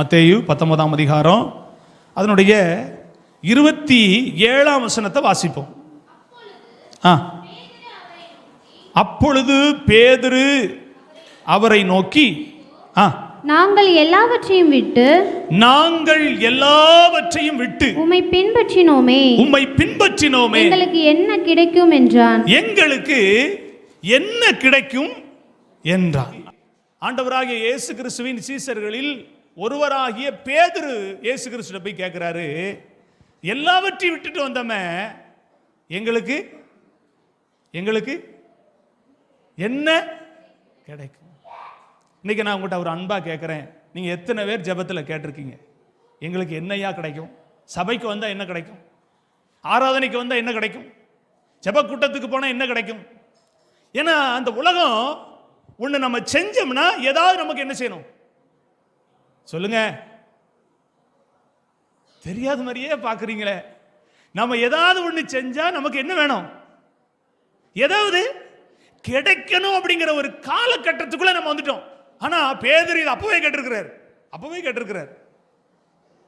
மத்தேயு பத்தொன்பதாம் அதிகாரம். அதனுடைய இருபத்தி ஏழாம் வசனத்தை வாசிப்போம். ஆ. அப்பொழுது பேதுரு அவரை நோக்கி ஆ. நாங்கள் எல்லாவற்றையும் விட்டு நாங்கள் எல்லாவற்றையும் விட்டு உம்மை பின்பற்றினோமே. உம்மை பின்பற்றினோமே. எங்களுக்கு என்ன கிடைக்கும் என்றான். எங்களுக்கு என்ன கிடைக்கும் என்றார் ஆண்டவராகிய இயேசு கிறிஸ்துவின் சீசர்களில் ஒருவராகிய பேதுரு இயேசு கிறிஸ்துவை போய் கேட்குறாரு எல்லாவற்றையும் விட்டுட்டு வந்தோமே எங்களுக்கு எங்களுக்கு என்ன கிடைக்கும்? இன்னைக்கு நான் உங்கள்கிட்ட ஒரு அன்பாக கேட்குறேன் நீங்கள் எத்தனை பேர் ஜெபத்தில் கேட்டிருக்கீங்க? எங்களுக்கு என்னையா கிடைக்கும்? சபைக்கு வந்தால் என்ன கிடைக்கும்? ஆராதனைக்கு வந்தால் என்ன கிடைக்கும்? ஜெப கூட்டத்துக்கு போனால் என்ன கிடைக்கும்? ஏன்னா அந்த உலகம் ஒன்று நம்ம செஞ்சோம்னா ஏதாவது நமக்கு என்ன செய்யணும்? சொல்லுங்க. தெரியாத மாதிரியே பார்க்குறீங்களே. நம்ம ஏதாவது ஒன்று செஞ்சால் நமக்கு என்ன வேணும்? ஏதாவது கிடைக்கணும் அப்படிங்கிற ஒரு காலகட்டத்துக்குள்ள நம்ம வந்துட்டோம். ஆனா பேதர் இது அப்பவே கேட்டிருக்கிறார். அப்பவே கேட்டிருக்கிறார்.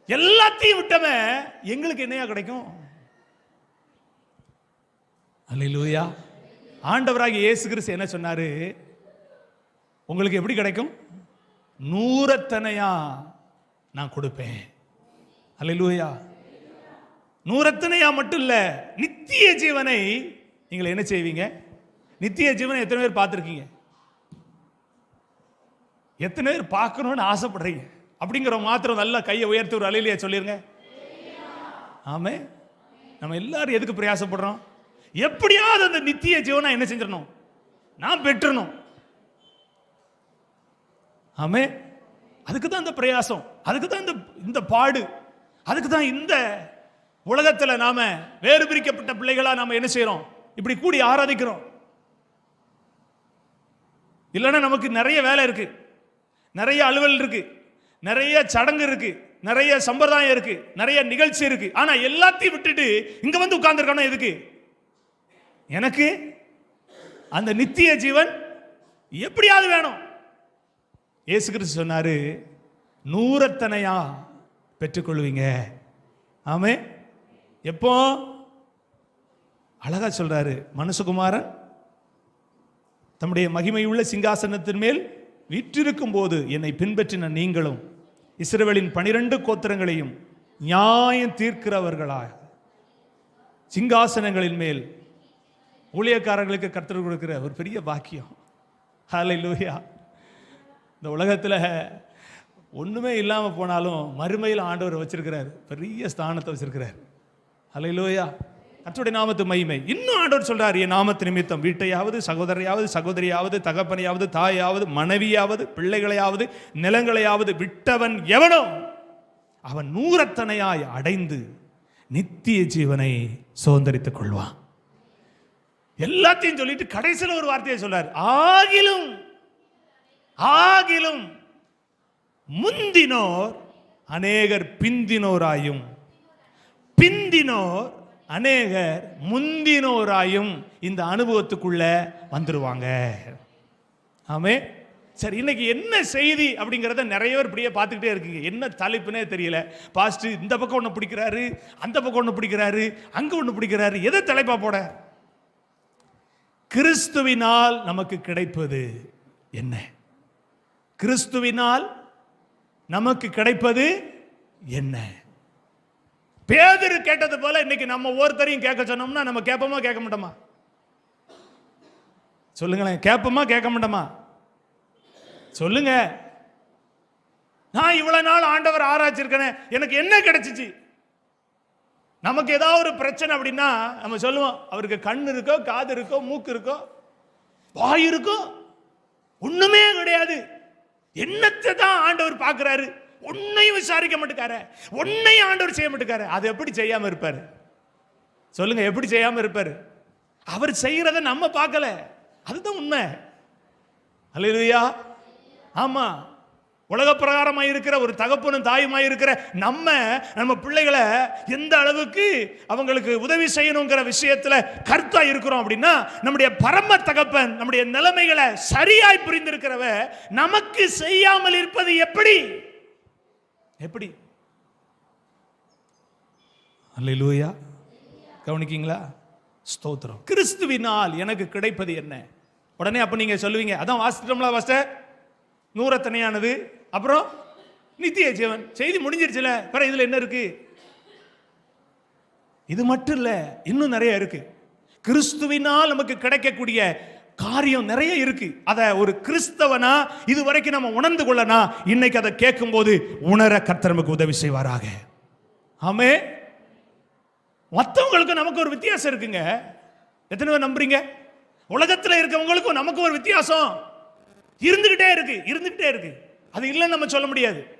எல்லாத்தையும் விட்டவன் எங்களுக்கு என்னையா கிடைக்கும்? அல்லேலூயா. ஆண்டவராக இயேசு கிறிஸ்து என்ன சொன்னாரு? உங்களுக்கு எப்படி கிடைக்கும்? நூறத்தனையா நான் கொடுப்பேன். அல்லேலூயா. நூறத்தனையா மட்டும் இல்லை நித்திய ஜீவனை நீங்கள் என்ன செய்வீங்க? நித்திய ஜீவனை எத்தனை பேர் பார்த்துருக்கீங்க? எத்தனை பேர் பார்க்கணும்னு ஆசைப்படுறீங்க? அப்படிங்கிற மாத்திரம் நல்லா கையை உயர்த்தி ஒரு அலையிலேயே சொல்லிருங்க. ஆமே நம்ம எல்லாரும் எதுக்கு பிரயாசப்படுறோம்? எப்படியாவது அந்த நித்திய ஜீவனை என்ன செஞ்சிடணும்? நான் பெற்றணும். ஆமே அதுக்கு தான் இந்த பிரயாசம் அதுக்கு தான் இந்த இந்த பாடு அதுக்கு தான் இந்த உலகத்தில் நாம் வேறு பிரிக்கப்பட்ட பிள்ளைகளாக நாம் என்ன செய்கிறோம் இப்படி கூடி ஆராதிக்கிறோம். இல்லைன்னா நமக்கு நிறைய வேலை இருக்கு. நிறைய அலுவல் இருக்கு. நிறைய சடங்கு இருக்கு. நிறைய சம்பிரதாயம் இருக்கு. நிறைய நிகழ்ச்சி இருக்கு. ஆனா எல்லாத்தையும் விட்டுட்டு இங்க வந்து உட்கார்ந்துருக்கணும் எதுக்கு? எனக்கு அந்த நித்திய ஜீவன் எப்படியாவது வேணும். இயேசு கிறிஸ்து சொன்னாரு நூறத்தனையா பெற்றுக்கொள்வீங்க. ஆமே எப்போ? அழகா சொல்றாரு மனுஷகுமாரன் தம்முடைய மகிமையுள்ள சிங்காசனத்தின் மேல் வீற்றிருக்கும் போது என்னை பின்பற்றின நீங்களும் இஸ்ரவேலின் பனிரெண்டு கோத்திரங்களையும் நியாயம் தீர்க்கிறவர்களாக சிங்காசனங்களின் மேல் ஊழியக்காரர்களுக்கு கற்றுக் கொடுக்கிற ஒரு பெரிய பாக்கியம். ஹalleluya. இந்த உலகத்தில் ஒன்றுமே இல்லாமல் போனாலும் மறுமையில் ஆண்டவர் வச்சிருக்கிறார். பெரிய ஸ்தானத்தை வச்சிருக்கிறார். அலையிலோயா கற்றுடைய நாமத்து மகிமை. இன்னும் ஆண்டவர் சொல்கிறார் என் நாமத்து நிமித்தம் வீட்டையாவது சகோதரையாவது சகோதரியாவது தகப்பனையாவது தாயாவது மனைவியாவது பிள்ளைகளையாவது நிலங்களையாவது விட்டவன் எவனோ அவன் நூறத்தனையாய் அடைந்து நித்திய ஜீவனை சுதந்திரித்துக் கொள்வான். எல்லாத்தையும் சொல்லிட்டு கடைசியில் ஒரு வார்த்தையை சொல்றார். ஆகிலும் ஆகிலும் முந்தினோர் அநேகர் பிந்தினோராயும். பிந்தினோர் அநேகர் முந்தினோராயும் இந்த அனுபவத்துக்குள்ள வந்துருவாங்க. ஆமே. சரி இன்னைக்கு என்ன செய்தி அப்படிங்கிறத நிறைய பேர் இப்படியே பார்த்துக்கிட்டே இருக்கீங்க. என்ன தலைப்புனே தெரியல. பாஸ்ட் இந்த பக்கம் ஒன்று பிடிக்கிறாரு அந்த பக்கம் ஒன்று பிடிக்கிறாரு அங்கே ஒன்று பிடிக்கிறாரு. எதை தலைப்பா போட? கிறிஸ்துவினால் நமக்கு கிடைப்பது என்ன? கிறிஸ்துவினால் நமக்கு கிடைப்பது என்ன? பேதரு கேட்டது போல இன்னைக்கு நம்ம ஒவ்வொருத்தரையும் கேட்க சொன்னோம்னா நம்ம கேட்போமா கேட்க மாட்டோமா? சொல்லுங்களேன் கேட்போமா கேட்க மாட்டோமா? சொல்லுங்க. நான் இவ்வளவு நாள் ஆண்டவர் ஆராய்ச்சிருக்கேன் எனக்கு என்ன கிடைச்சிச்சு? நமக்கு ஏதாவது ஒரு பிரச்சனை அப்படின்னா நம்ம சொல்லுவோம் அவருக்கு கண் இருக்கோ காது இருக்கோ மூக்கு இருக்கோ வாய் இருக்கோ ஒண்ணுமே கிடையாது. என்னத்தை தான் ஆண்டவர் பார்க்கிறாரு? ஒன்னையும் விசாரிக்க மாட்டேக்காரு. ஒன்னையும் ஆண்டவர் செய்ய மாட்டேக்காரு. அது எப்படி செய்யாமல் இருப்பார்? சொல்லுங்க எப்படி செய்யாமல் இருப்பார்? அவர் செய்கிறத நம்ம பார்க்கல. அதுதான் உண்மை. அல்லையா ஆமாம் உலக பிரகாரமாக இருக்கிற ஒரு தகப்பனும் தாயுமாய் இருக்கிற நம்ம நம்ம பிள்ளைகளை எந்த அளவுக்கு அவங்களுக்கு உதவி செய்யணுங்கிற விஷயத்துல கருத்தா இருக்கிறோம் அப்படின்னா நம்முடைய பரம தகப்பன் நம்முடைய நிலைமைகளை சரியாய் புரிந்திருக்கிறவ நமக்கு செய்யாமல் இருப்பது எப்படி? எப்படி? அல்லேலூயா. கவனிக்கீங்களா? ஸ்தோத்திரம். கிறிஸ்துவினால் எனக்கு கிடைப்பது என்ன? உடனே அப்ப நீங்க சொல்லுவீங்க அதான் வாசிட்டோம்ல வாஸ்ட நூறத்தனையானது. அப்புறம் நித்திய ஜீவன் செய்தி முடிஞ்சிருச்சுல பிற இதுல என்ன இருக்கு? இது மட்டும் இல்ல இன்னும் நிறைய இருக்கு. கிறிஸ்துவினால் நமக்கு கிடைக்கக்கூடிய காரியம் நிறைய இருக்கு. அதை ஒரு கிறிஸ்தவனா இது வரைக்கும் நம்ம உணர்ந்து கொள்ளனா இன்னைக்கு அதை கேட்கும் போது உணர கர்த்தர் நமக்கு உதவி செய்வாராக. ஆமே. மற்றவங்களுக்கு நமக்கு ஒரு வித்தியாசம் இருக்குங்க. எத்தனை பேர் நம்புறீங்க? உலகத்தில் இருக்கவங்களுக்கும் நமக்கு ஒரு வித்தியாசம். இருந்துகிட்டே இருக்கு இருந்துகிட்டே இருக்கு. அது இல்லைன்னு நம்ம சொல்ல முடியாது.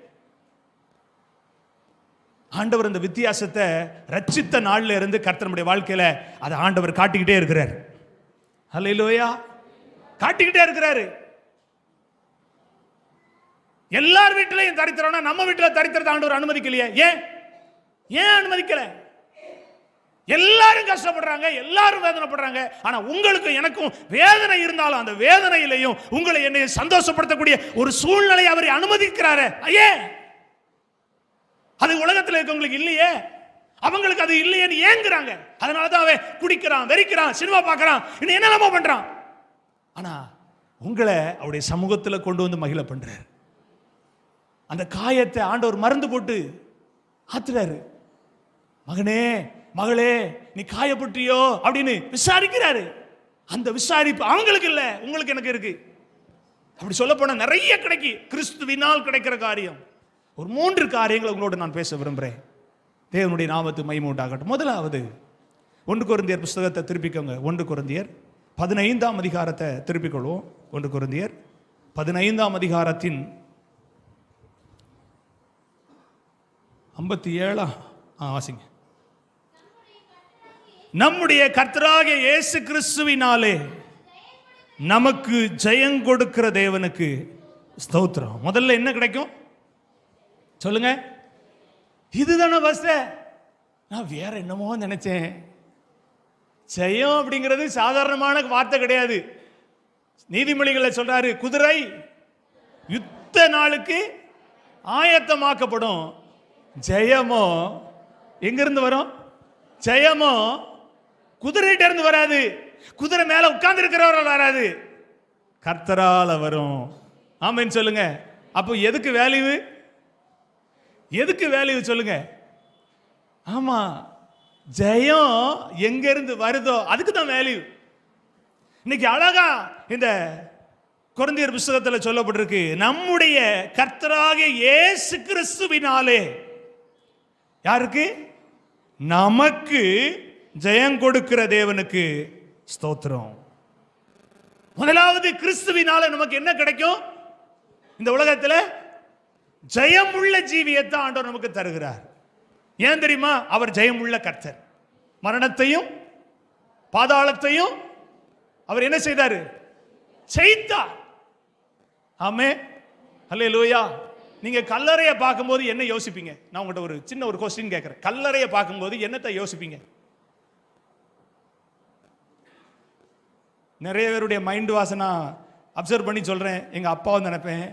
ஆண்டவர் இந்த வித்தியாசத்தை ரட்சித்த நாள்ல இருந்து கர்த்தனுடைய வாழ்க்கையில அதை ஆண்டவர் காட்டிக்கிட்டே இருக்கிறார். அல்லையிலோயா காட்டிக்கிட்டே இருக்கிறாரு. எல்லார் வீட்டிலையும் தரித்திரம்னா நம்ம வீட்டில் தரித்திரத்தை ஆண்டவர் அனுமதிக்கலையே. ஏன்? ஏன் அனுமதிக்கலை? எல்லாரும் கஷ்டப்படுறாங்க எல்லாரும் வேதனைப்படுறாங்க. ஆனா உங்களுக்கு எனக்கும் வேதனை இருந்தாலும் அந்த வேதனையிலையும் உங்களை என்னை சந்தோஷப்படுத்தக்கூடிய ஒரு சூழ்நிலை அவரை அனுமதிக்கிறாரு. ஐயே! அது உலகத்தில் இருக்கவங்களுக்கு இல்லையே. அவங்களுக்கு அது இல்லையேன்னு ஏங்குறாங்க. அதனால தான் அவன் குடிக்கிறான் வெறிக்கிறான் சினிமா பார்க்கறான். இன்னும் என்னெல்லாமோ பண்றான் ஆனா உங்களை அவருடைய சமூகத்தில் கொண்டு வந்து மகிழ பண்றாரு. அந்த காயத்தை ஆண்டவர் மருந்து போட்டு ஆத்துறாரு. மகனே மகளே நீ காயப்பட்டியோ? அப்படின்னு விசாரிக்கிறாரு. அந்த விசாரிப்பு அவங்களுக்கு இல்லை உங்களுக்கு எனக்கு இருக்கு. அப்படி சொல்ல போனால் நிறைய கிடைக்கு. கிறிஸ்துவினால் கிடைக்கிற காரியம். ஒரு மூன்று காரியங்களை உங்களோட நான் பேச விரும்புகிறேன் தேவனுடைய நாமத்து மைமூண்டாகட்டும் முதலாவது ஒன்று குருந்தியர் புஸ்தகத்தை திருப்பிக்கோங்க. ஒன்று குருந்தியர் பதினைந்தாம் அதிகாரத்தை திருப்பிக் கொள்வோம் ஒன்று குருந்தியர் பதினைந்தாம் அதிகாரத்தின் ஐம்பத்தி ஏழா ஆ வாசிங்க. நம்முடைய கர்த்தராக இயேசு கிறிஸ்துவினாலே நமக்கு ஜெயம் கொடுக்கிற தேவனுக்கு ஸ்தோத்திரம். முதல்ல என்ன கிடைக்கும்? சொல்லுங்க. இதுதானே பஸ் நான் வேற என்னமோ நினைச்சேன். ஜெயம் அப்படிங்கிறது சாதாரணமான வார்த்தை கிடையாது. நீதிமொழிகளை சொல்றாரு குதிரை யுத்த நாளுக்கு ஆயத்தமாக்கப்படும். ஜெயமோ எங்கிருந்து வரும்? ஜெயமோ குதிரைகிட்ட இருந்து வராது. குதிரை மேல உட்கார்ந்து இருக்கிறவர்கள் வராது. கர்த்தரால வரும். ஆமைன்னு சொல்லுங்க. அப்போ எதுக்கு வேல்யூ எதுக்கு வேல்யூ சொல்லுங்க? ஆமா ஜெயம் எங்க இருந்து வருதோ அதுக்கு தான் வேல்யூ இன்னைக்கு அழகா இந்த குழந்தையர் புஸ்தகத்தில் சொல்லப்பட்டிருக்கு நம்முடைய கர்த்தராக இயேசு கிறிஸ்துவினாலே. யாருக்கு? நமக்கு ஜெயம் கொடுக்கிற தேவனுக்கு ஸ்தோத்திரம். முதலாவது கிறிஸ்துவினால நமக்கு என்ன கிடைக்கும்? இந்த உலகத்தில் ஜெயம் உள்ள ஜீவியத்தை ஆண்டவர் நமக்கு தருகிறார். ஏன் தெரியுமா? அவர் ஜெயம் உள்ள கர்த்தர். மரணத்தையும் பாதாளத்தையும் அவர் என்ன செய்தாரு? செய்தார் ஆமே. அல்லே லூயா நீங்க கல்லறையை பார்க்கும்போது என்ன யோசிப்பீங்க? நான் உங்கள்கிட்ட ஒரு சின்ன ஒரு கொஸ்டின் கேட்குறேன். கல்லறையை பார்க்கும்போது என்னத்தை யோசிப்பீங்க? நிறைய பேருடைய மைண்ட் வாசனை அப்சர்வ் பண்ணி சொல்கிறேன் எங்கள் அப்பாவும் நினைப்பேன்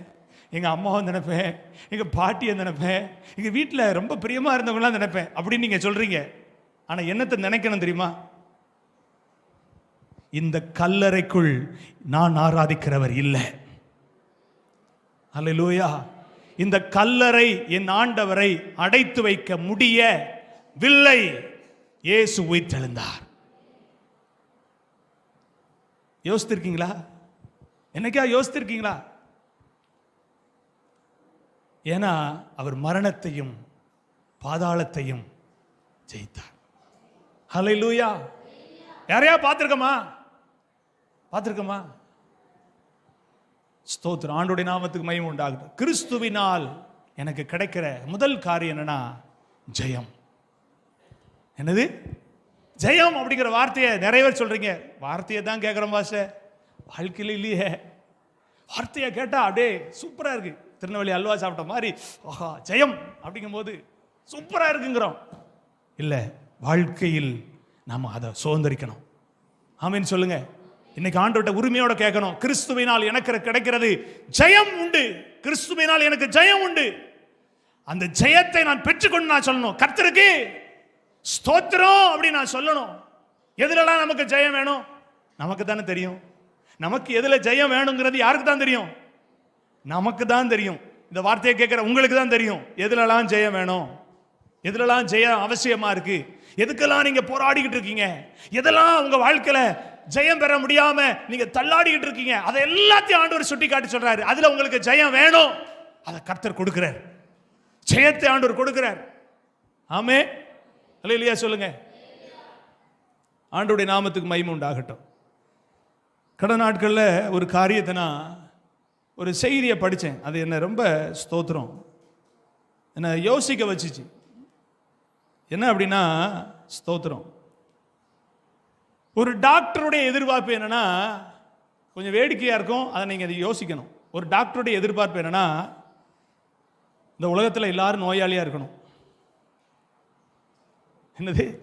எங்கள் அம்மாவை நினைப்பேன் எங்கள் பாட்டியை நினைப்பேன் எங்கள் வீட்டில் ரொம்ப பிரியமாக இருந்தவங்களாம் நினைப்பேன். அப்படின்னு நீங்கள் சொல்கிறீங்க ஆனால் என்னத்தை நினைக்கணும் தெரியுமா? இந்த கல்லறைக்குள் நான் ஆராதிக்கிறவர் இல்லை. அல்லேலூயா இந்த கல்லறை என் ஆண்டவரை அடைத்து வைக்க முடிய வில்லை இயேசு உயிர்த்தெழுந்தார். யோசித்திருக்கீங்களா? என்னைக்கா யோசித்திருக்கீங்களா? ஏன்னா அவர் மரணத்தையும் பாதாளத்தையும் ஜெயித்தார். லூயா யாரையா பார்த்துருக்கமா? பார்த்துருக்கமா? ஸ்தோத்திரம். ஆண்டுடைய நாமத்துக்கு மயம் உண்டாகுது கிறிஸ்துவினால் எனக்கு கிடைக்கிற முதல் காரியம் என்னன்னா ஜெயம். என்னது? ஜெயம் அப்படிங்கிற வார்த்தையை நிறைய பேர் வார்த்தையை தான் கேட்குறோம் பாஷ வாழ்க்கையில் இல்லையே. வார்த்தையை கேட்டால் அப்படியே சூப்பராக இருக்குது திருநெல்வேலி அல்வா சாப்பிட்ட மாதிரி ஆஹா ஜெயம் அப்படிங்கும்போது சூப்பராக இருக்குங்கிறோம். இல்லை வாழ்க்கையில் நாம் அதை சுதந்திரிக்கணும். ஆமீன் சொல்லுங்க. இன்னைக்கு ஆண்டோட்ட உரிமையோட கேட்கணும். கிறிஸ்துவினால் எனக்கு கிடைக்கிறது ஜெயம் உண்டு. கிறிஸ்துவினால் எனக்கு ஜெயம் உண்டு. அந்த ஜெயத்தை நான் பெற்றுக்கொண்டு நான் சொல்லணும். கர்த்தருக்கு ஸ்தோத்திரம் அப்படின்னு நான் சொல்லணும். எதுலலாம் நமக்கு ஜெயம் வேணும்? நமக்கு தானே தெரியும். நமக்கு எதில் ஜெயம் வேணுங்கிறது யாருக்கு தான் தெரியும்? நமக்கு தான் தெரியும். இந்த வார்த்தையை கேட்குற உங்களுக்கு தான் தெரியும். எதுலலாம் ஜெயம் வேணும்? எதுலலாம் ஜெயம் அவசியமாக இருக்கு? எதுக்கெல்லாம் நீங்கள் போராடிக்கிட்டு இருக்கீங்க? எதெல்லாம் உங்கள் வாழ்க்கையில் ஜெயம் பெற முடியாம நீங்க தள்ளாடிக்கிட்டு இருக்கீங்க? அதை எல்லாத்தையும் ஆண்டவர் சுட்டி காட்டி சொல்றாரு. அதுல உங்களுக்கு ஜெயம் வேணும். அதை கர்த்தர் கொடுக்கிறார். ஜெயத்தை ஆண்டவர் கொடுக்கிறார். ஆமே அல்ல இல்லையா சொல்லுங்க. ஆண்டோடைய நாமத்துக்கு மகிமை உண்டாகட்டும். கடந்த நாட்களில் ஒரு காரியத்தை நான் ஒரு செய்தியை படித்தேன் அது என்னை ரொம்ப ஸ்தோத்திரம். என்னை யோசிக்க வச்சுச்சு. என்ன அப்படின்னா ஸ்தோத்திரம். ஒரு டாக்டருடைய எதிர்பார்ப்பு என்னன்னா கொஞ்சம் வேடிக்கையாக இருக்கும். அதை நீங்கள் அதை யோசிக்கணும். ஒரு டாக்டருடைய எதிர்பார்ப்பு என்னன்னா இந்த உலகத்தில் எல்லாரும் நோயாளியாக இருக்கணும். என்னது?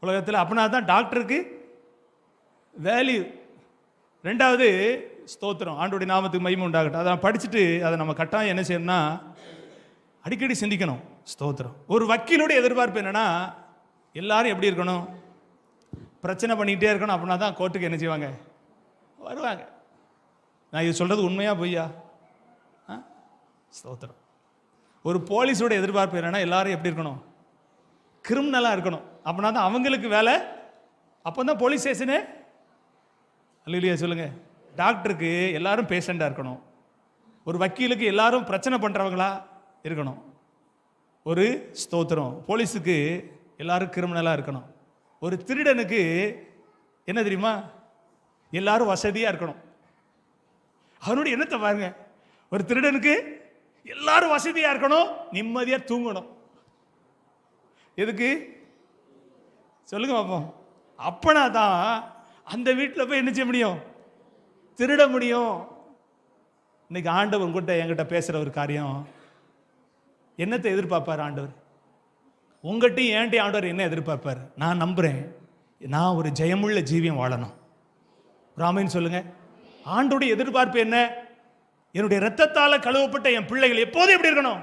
உலகத்தில் அப்படின்னா தான் டாக்டருக்கு வேல்யூ ரெண்டாவது ஸ்தோத்திரம். ஆண்டோடைய நாமத்துக்கு மகிமை உண்டாகட்டும். அதை படிச்சுட்டு அதை நம்ம கட்டாயம் என்ன செய்யணும்னா அடிக்கடி சிந்திக்கணும். ஸ்தோத்திரம். ஒரு வக்கீலுடைய எதிர்பார்ப்பு என்னன்னா எல்லாரும் எப்படி இருக்கணும்? பிரச்சனை பண்ணிக்கிட்டே இருக்கணும் அப்படின்னா தான் கோர்ட்டுக்கு என்ன செய்வாங்க? வருவாங்க. நான் இது சொல்கிறது உண்மையாக பொய்யா? ஆ? ஸ்தோத்திரம். ஒரு போலீஸோட எதிர்பார்ப்பு என்னன்னா எல்லாரும் எப்படி இருக்கணும்? கிரிமினலாக இருக்கணும். அப்படின்னா தான் அவங்களுக்கு வேலை. அப்போ தான் போலீஸ் ஸ்டேஷனு இல்லையா சொல்லுங்கள் டாக்டருக்கு எல்லாரும் பேஷண்ட்டாக இருக்கணும். ஒரு வக்கீலுக்கு எல்லாரும் பிரச்சனை பண்ணுறவங்களா இருக்கணும். ஒரு ஸ்தோத்திரம். போலீஸுக்கு எல்லாரும் கிரிமினலாக இருக்கணும். ஒரு திருடனுக்கு என்ன தெரியுமா? எல்லாரும் வசதியாக இருக்கணும். அவனுடைய எண்ணத்தை பாருங்க. ஒரு திருடனுக்கு எல்லாரும் வசதியாக இருக்கணும். நிம்மதியாக தூங்கணும். எதுக்கு? சொல்லுங்க பாப்போம். அப்பனா தான் அந்த வீட்டில் போய் என்ன செய்ய முடியும்? திருட முடியும். இன்னைக்கு ஆண்டவர் உங்ககிட்ட என்கிட்ட பேசுகிற ஒரு காரியம். என்னத்தை எதிர்பார்ப்பார் ஆண்டவர்? உங்கள்கிட்டையும் ஏன்ட்டையும் ஆண்டவர் என்ன எதிர்பார்ப்பார்? நான் நம்புகிறேன் நான் ஒரு ஜெயமுள்ள ஜீவியம் வாழணும். ராமின்னு சொல்லுங்க. ஆண்டோடைய எதிர்பார்ப்பு என்ன? என்னுடைய ரத்தத்தால் கழுவப்பட்ட என் பிள்ளைகள் எப்போதும் எப்படி இருக்கணும்.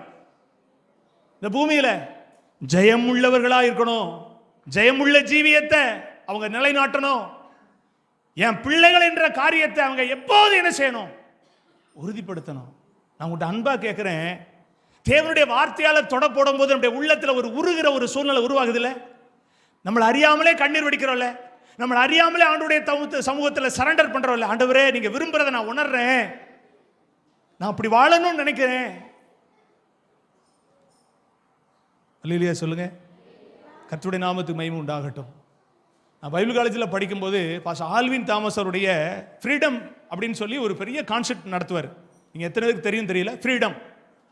இந்த பூமியில் ஜெயம் உள்ளவர்களா இருக்கணும் ஜெயமுள்ள ஜீவியத்தை அவங்க நிலைநாட்டணும். என் பிள்ளைகள் என்ற காரியத்தை அவங்க எப்போது என்ன செய்யணும்? உறுதிப்படுத்தணும். நான் உங்கள்கிட்ட அன்பா கேட்குறேன் தேவனுடைய வார்த்தையால் தொட போடும்போது நம்முடைய உள்ளத்தில் ஒரு உருகிற ஒரு சூழ்நிலை உருவாகுதுல்ல? நம்மளை அறியாமலே கண்ணீர் வெடிக்கிறோம்ல? நம்மளை அறியாமலே ஆண்டுடைய சமூகத்தில் சரண்டர் பண்ணுறோம்ல ஆண்டவரே நீங்கள் விரும்புறதை நான் உணர்றேன். நான் அப்படி வாழணும்னு நினைக்கிறேன். இல்லையா சொல்லுங்க. கத்துடைய நாமத்துக்கு மகிமை உண்டாகட்டும். நான் பைபிள் காலேஜில் படிக்கும்போது பாஸ் ஆல்வின் தாமஸ் அவருடைய ஃப்ரீடம் அப்படின்னு சொல்லி ஒரு பெரிய கான்செப்ட் நடத்துவார். நீங்கள் எத்தனை பேருக்கு தெரியும் தெரியல? ஃப்ரீடம்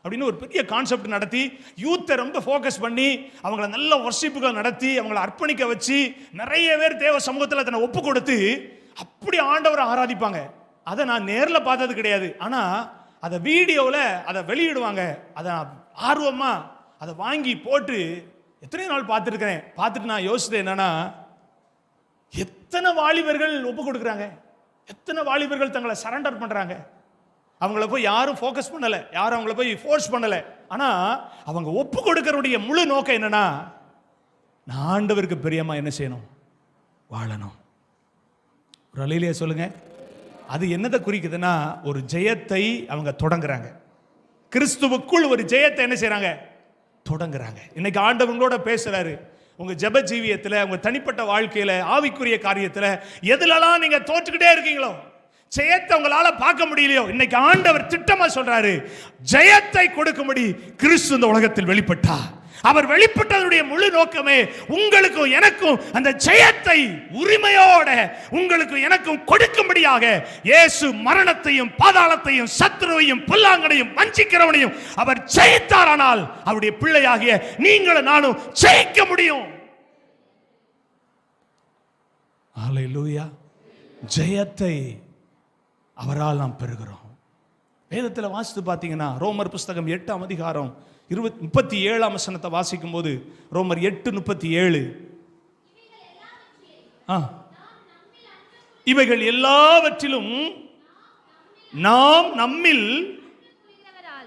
அப்படின்னு ஒரு பெரிய கான்செப்ட் நடத்தி யூத்தை ரொம்ப ஃபோக்கஸ் பண்ணி அவங்கள நல்ல ஒர்ஷிப்புகள் நடத்தி அவங்கள அர்ப்பணிக்க வச்சு நிறைய பேர் தேவ சமூகத்தில் தன்னை ஒப்பு கொடுத்து அப்படி ஆண்டவரை ஆராதிப்பாங்க. அதை நான் நேரில் பார்த்தது கிடையாது. ஆனால் அதை வீடியோவில் அதை வெளியிடுவாங்க. அதை ஆர்வமாக அதை வாங்கி போட்டு எத்தனையோ நாள் பார்த்துருக்கிறேன். பார்த்துட்டு நான் யோசித்தேன் என்னன்னா எத்தனை வாலிபர்கள் ஒப்பு கொடுக்குறாங்க? எத்தனை வாலிபர்கள் தங்களை சரண்டர் பண்ணுறாங்க அவங்கள போய் யாரும் ஃபோக்கஸ் பண்ணலை. யாரும் அவங்கள போய் ஃபோர்ஸ் பண்ணலை. ஆனால் அவங்க ஒப்பு கொடுக்கறதுடைய முழு நோக்கம் என்னன்னா நான் ஆண்டவருக்கு பிரியமா என்ன செய்யணும்? வாழணும். ஒரு அலையிலேயே சொல்லுங்க. அது என்னதை குறிக்குதுன்னா ஒரு ஜெயத்தை அவங்க தொடங்குறாங்க. கிறிஸ்துவுக்குள் ஒரு ஜெயத்தை என்ன செய்கிறாங்க தொடங்குறாங்க. இன்னைக்கு ஆண்டவங்களோட பேசுறாரு. உங்க ஜெப ஜீவியத்தில் உங்க தனிப்பட்ட வாழ்க்கையில ஆவிக்குரிய காரியத்தில் எதுலலாம் நீங்க தோற்றுக்கிட்டே இருக்கீங்களோ ஜெயத்தை உங்களால பார்க்க முடியலையோ இன்னைக்கு ஆண்டவர் திட்டமா சொல்றாரு ஜெயத்தை கொடுக்கும்படி கிறிஸ்து இந்த உலகத்தில் வெளிப்பட்டா அவர் வெளிப்பட்டதுடைய முழு நோக்கமே உங்களுக்கும் எனக்கும் அந்த ஜெயத்தை உரிமையோட உங்களுக்கும் எனக்கும் கொடுக்கும்படியாக இயேசு மரணத்தையும் பாதாளத்தையும் சத்ருவையும் புல்லாங்கனையும் வஞ்சிக்கிறவனையும் அவர் ஜெயித்தாரானால் அவருடைய பிள்ளையாகிய நீங்களும் நானும் ஜெயிக்க முடியும். ஜெயத்தை அவரால் நாம் பெறுகிறோம். வேதத்தில் வாசித்து பார்த்தீங்கன்னா ரோமர் புஸ்தகம் எட்டாம் அதிகாரம் இருபத் முப்பத்தி ஏழாம் வசனத்தை வாசிக்கும் போது ரோமர் எட்டு முப்பத்தி ஏழு. ஆ. இவைகள் எல்லாவற்றிலும் நாம் நம்மில்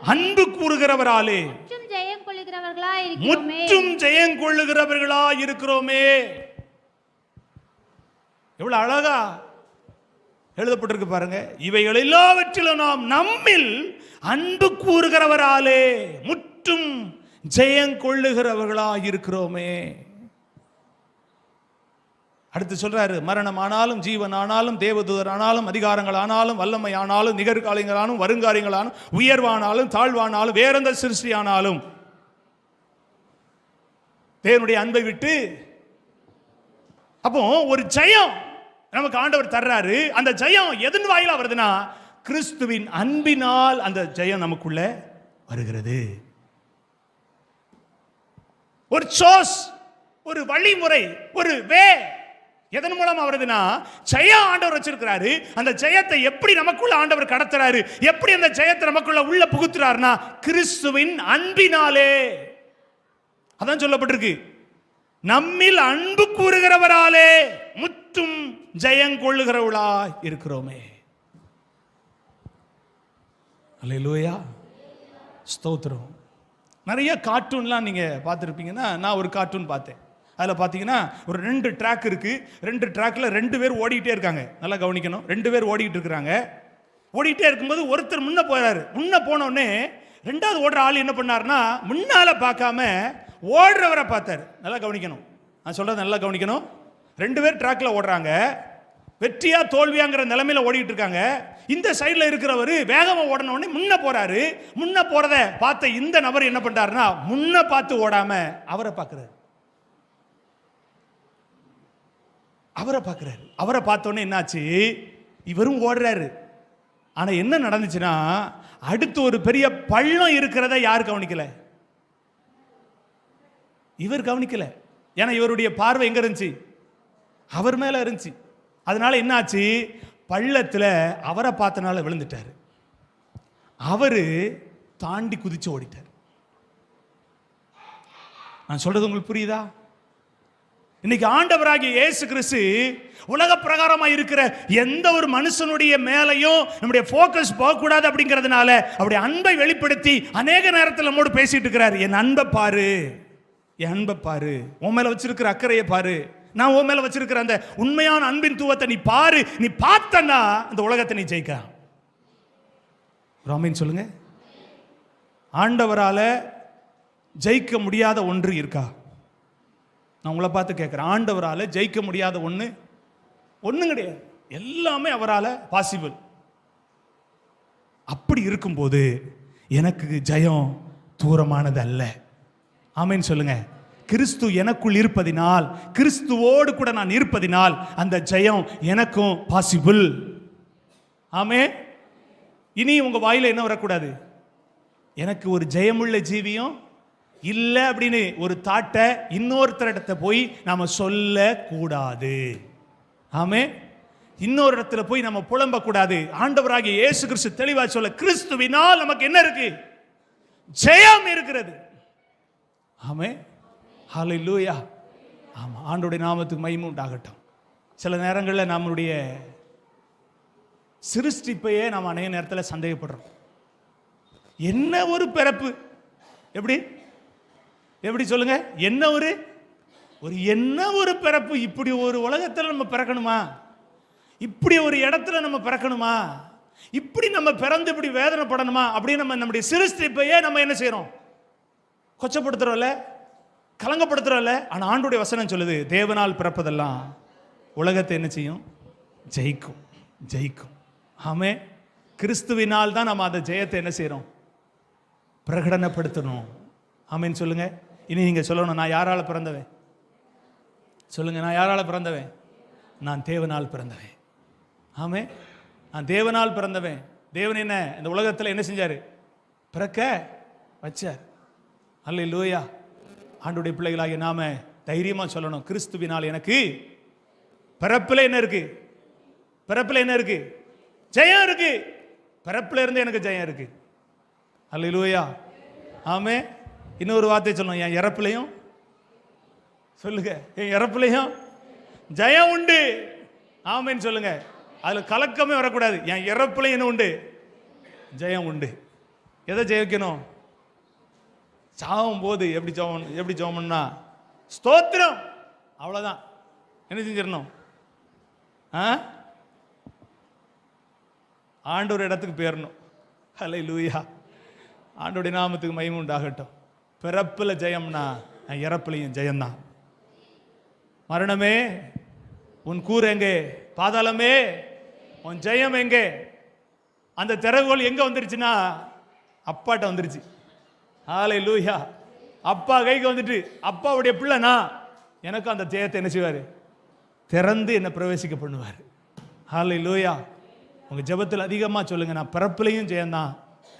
அன்பு கூறுகிறவராலே முற்றும் ஜெயம் கொள்ளுகிறவர்களா இருக்கிறோமே எவ்வளவு அழகா எழுதப்பட்டிருக்கு பாருங்க. இவைகள் எல்லாவற்றிலும் நாம் நம்மில் அன்பு கூறுகிறவராலே முற்றும் ஜெயம் கொள்ளுகிறவர்களாக இருக்கிறோமே. அடுத்து சொல்றாரு மரணம் ஆனாலும் ஜீவன் ஆனாலும் தேவதூதர் ஆனாலும் அதிகாரங்கள் ஆனாலும் வல்லமை ஆனாலும் நிகர்காலங்களானும் வருங்காரியங்களானும் உயர்வானாலும் தாழ்வானாலும் வேறெந்த சிருஷ்டி ஆனாலும் தேவனுடைய அன்பை விட்டு அப்போ ஒரு ஜெயம் நமக்கு ஆண்டவர் தர்றாரு. அந்த ஜெயம் எதன் வாயிலாக வருதுன்னா கிறிஸ்துவின் அன்பினால் அந்த ஜெயம் நமக்குள்ள வருகிறது. ஒரு சோஸ் ஒரு வழிமுறை ஒரு வே எதன் மூலமா வருதுன்னா ஜெயம் ஆண்டவர் வச்சிருக்கிறாரு. அந்த ஜெயத்தை எப்படி நமக்குள்ள ஆண்டவர் கடத்துறாரு? எப்படி அந்த ஜெயத்தை நமக்குள்ள உள்ள புகுத்துறாருன்னா கிறிஸ்துவின் அன்பினாலே. அதான் சொல்லப்பட்டிருக்கு. நம்மில் அன்பு கூறுகிறவராலே. முற்றும் ஜெயங்கொள்ளுகிறவளா இருக்கிறோமே. அல்லேலூயா. ஸ்தோத்திரம். நிறைய கார்ட்டூன்லாம் நீங்கள் பார்த்துருப்பீங்கன்னா நான் ஒரு கார்ட்டூன் பார்த்தேன். அதில் பார்த்தீங்கன்னா ஒரு ரெண்டு ட்ராக் இருக்குது ரெண்டு ட்ராக்ல ரெண்டு பேர் ஓடிக்கிட்டே இருக்காங்க. நல்லா கவனிக்கணும். ரெண்டு பேர் ஓடிக்கிட்டு இருக்கிறாங்க. ஓடிக்கிட்டே இருக்கும்போது ஒருத்தர் முன்னே போறாரு. முன்னே போனோடனே ரெண்டாவது ஓடுற ஆள் என்ன பண்ணாருன்னா முன்னால பார்க்காம ஓடுறவரை பார்த்தாரு. நல்லா கவனிக்கணும். நான் சொல்கிறது நல்லா கவனிக்கணும். ரெண்டு பேர் ட்ராக்ல ஓடுறாங்க. வெற்றியா தோல்வியாங்கிற நிலைமையில ஓடிட்டு இருக்காங்க. இந்த சைடில் இருக்கிறவர் வேகமாக ஓடன முன்ன போறாரு. முன்ன போறத பார்த்த இந்த நபர் என்ன பண்ணுறாருன்னா முன்ன பார்த்து ஓடாம அவரை பார்க்குறாரு. அவரை பார்க்குறாரு. அவரை பார்த்த உடனே என்னாச்சு? இவரும் ஓடுறாரு. ஆனால் என்ன நடந்துச்சுன்னா அடுத்து ஒரு பெரிய பள்ளம் இருக்கிறத யார் கவனிக்கல? இவர் கவனிக்கல. ஏன்னா இவருடைய பார்வை எங்க இருந்துச்சு? அவர் மேலே இருந்துச்சு. அதனால என்னாச்சு? பள்ளத்தில் அவரை பார்த்தனால விழுந்துட்டார். அவர் தாண்டி குதிச்சு ஓடிட்டார். நான் சொல்றது உங்களுக்கு புரியுதா? இன்னைக்கு ஆண்டவராகிய இயேசு கிறிஸ்து உலக பிரகாரமாக இருக்கிற எந்த ஒரு மனுஷனுடைய மேலையும் நம்முடைய ஃபோக்கஸ் போகக்கூடாது அப்படிங்கிறதுனால அவருடைய அன்பை வெளிப்படுத்தி அநேக நேரத்தில் நம்மோடு பேசிட்டு இருக்கிறார். என் அன்பை பாரு. என் அன்பை பாரு. உன் மேலே வச்சிருக்கிற அக்கறையை பாரு. நான் உன் மேலே வச்சிருக்கிற அந்த உண்மையான அன்பின் தூவத்தை நீ பாரு. நீ பார்த்தனா இந்த உலகத்தை நீ ஜெயிக்கலாம் ராமின் சொல்லுங்க. ஆண்டவரால் ஜெயிக்க முடியாத ஒன்று இருக்கா? நான் உங்களை பார்த்து கேட்குறேன் ஆண்டவரால் ஜெயிக்க முடியாத ஒன்று ஒன்றும் கிடையாது. எல்லாமே அவரால் பாசிபிள் அப்படி இருக்கும்போது எனக்கு ஜெயம் தூரமானது அல்ல ஆமைன்னு சொல்லுங்கள் கிறிஸ்து எனக்குள் இருப்பதினால் கிறிஸ்துவோடு கூட நான் இருப்பதினால் அந்த ஜெயம் எனக்கும் பாசிபிள் ஆமே இனி உங்க வாயில என்ன வரக்கூடாது? எனக்கு ஒரு ஜெயமுள்ள ஜீவியம் இல்லை அப்படின்னு ஒரு தாட்டை இன்னொருத்தரிடத்த போய் நாம சொல்ல கூடாது ஆமே இன்னொரு இடத்துல போய் நம்ம புலம்ப கூடாது ஆண்டவராகிய இயேசு கிறிஸ்து தெளிவா சொல்ல கிறிஸ்துவினால் நமக்கு என்ன இருக்கு? ஜெயம் இருக்கிறது. ஆமே ஹலை லூயா ஆமாம் ஆண்டுடைய நாமத்துக்கு மகிமை உண்டாகட்டும். சில நேரங்களில் நம்மளுடைய சிருஷ்டிப்பையே நாம் அநேக நேரத்தில் சந்தேகப்படுறோம். என்ன ஒரு பிறப்பு? எப்படி? எப்படி சொல்லுங்க? என்ன ஒரு? ஒரு என்ன ஒரு பிறப்பு? இப்படி ஒரு உலகத்தில் நம்ம பிறக்கணுமா? இப்படி ஒரு இடத்துல நம்ம பிறக்கணுமா? இப்படி நம்ம பிறந்து இப்படி வேதனைப்படணுமா? அப்படின்னு நம்ம நம்முடைய சிருஷ்டிப்பையே நம்ம என்ன செய்கிறோம் கொச்சப்படுத்துகிறோம்ல கலங்கப்படுத்துறல ஆனால் ஆண்டுடைய வசனம் சொல்லுது தேவனால் பிறப்பதெல்லாம் உலகத்தை என்ன செய்யும்? ஜெயிக்கும் ஜெயிக்கும். ஆமே கிறிஸ்துவினால் தான் நம்ம அந்த ஜெயத்தை என்ன செய்கிறோம் பிரகடனப்படுத்தணும். ஆமேன்னு சொல்லுங்க. இனி நீங்கள் சொல்லணும் நான் யாரால் பிறந்தவன்? சொல்லுங்க நான் யாரால் பிறந்தவன்? நான் தேவனால் பிறந்தவன். ஆமே நான் தேவனால் பிறந்தவன். தேவன் என்ன? இந்த உலகத்தில் என்ன செஞ்சார்? பிறக்க வச்சார். அல்ல லூயா ஆண்டுடைய பிள்ளைகளாகிய நாம தைரியமா சொல்லணும். கிறிஸ்துவினால் எனக்கு பிறப்பில் என்ன இருக்கு? பிறப்பில் என்ன இருக்கு? ஜெயம் இருக்கு. பிறப்புல இருந்து எனக்கு ஜெயம் இருக்கு. இலுவையா ஆமே இன்னொரு வார்த்தை சொல்லணும். என் இறப்புலையும். சொல்லுங்க. என் இறப்புலையும். ஜெயம் உண்டு. ஆமேன்னு சொல்லுங்க. அதில் கலக்கமே வரக்கூடாது. என் இறப்புலையும் என்ன உண்டு? ஜெயம் உண்டு. எதை ஜெயிக்கணும்? சாவும் போது எப்படி ஜோம் எப்படி ஜோமன்னா ஸ்தோத்திரம். அவ்வளோதான் என்ன செஞ்சிடணும்? ஆ? ஆண்டவர் இடத்துக்கு போயிடணும் ஹலை லூயா ஆண்டோடைய நாமத்துக்கு மயம் உண்டாகட்டும். பிறப்பில் ஜெயம்னா நான் இறப்புலையும் ஜெயம்தான். மரணமே உன் கூறு எங்கே? பாதாளமே உன் ஜெயம் எங்கே? அந்த திறவுகோல் எங்கே வந்துருச்சுன்னா அப்பாட்ட வந்துருச்சு. ஆலை லூயா அப்பா கைக்கு வந்துட்டு அப்பாவுடைய பிள்ளைனா எனக்கும் அந்த ஜெயத்தை என்ன செய்வார்? திறந்து என்னை பிரவேசிக்க பண்ணுவார். ஆலை லூயா உங்கள் ஜெபத்தில் அதிகமாக சொல்லுங்கள் நான் பிறப்புலையும் ஜெயந்தான்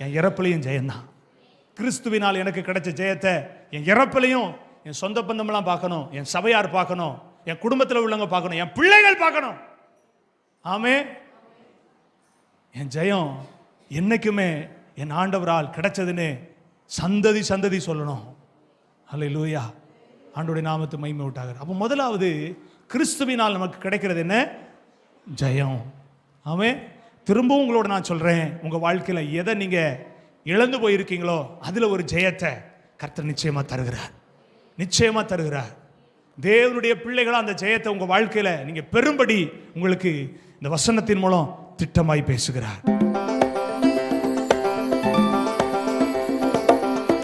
என் இறப்புலையும் ஜெயந்தான். கிறிஸ்துவினால் எனக்கு கிடைச்ச ஜெயத்தை என் இறப்புலையும் என் சொந்த பந்தமெல்லாம் பார்க்கணும் என் சபையார் பார்க்கணும் என் குடும்பத்தில் உள்ளவங்க பார்க்கணும் என் பிள்ளைகள் பார்க்கணும். ஆமே. என் ஜெயம் என்றைக்குமே என் ஆண்டவரால் கிடைச்சதுன்னு சந்ததி சந்ததி சொல்லணும். அல்ல லூயா ஆண்டோடைய நாமத்து மைமை விட்டாங்க அப்போ முதலாவது கிறிஸ்துவினால் நமக்கு கிடைக்கிறது என்ன? ஜெயம். அவன் திரும்பவும் உங்களோட நான் சொல்கிறேன் உங்கள் வாழ்க்கையில் எதை நீங்கள் இழந்து போயிருக்கீங்களோ அதில் ஒரு ஜெயத்தை கர்த்தர் நிச்சயமாக தருகிறார். நிச்சயமாக தருகிறார். தேவனுடைய பிள்ளைகளாக அந்த ஜெயத்தை உங்கள் வாழ்க்கையில் நீங்கள் பெரும்படி உங்களுக்கு இந்த வசனத்தின் மூலம் திட்டமாய் பேசுகிறார்.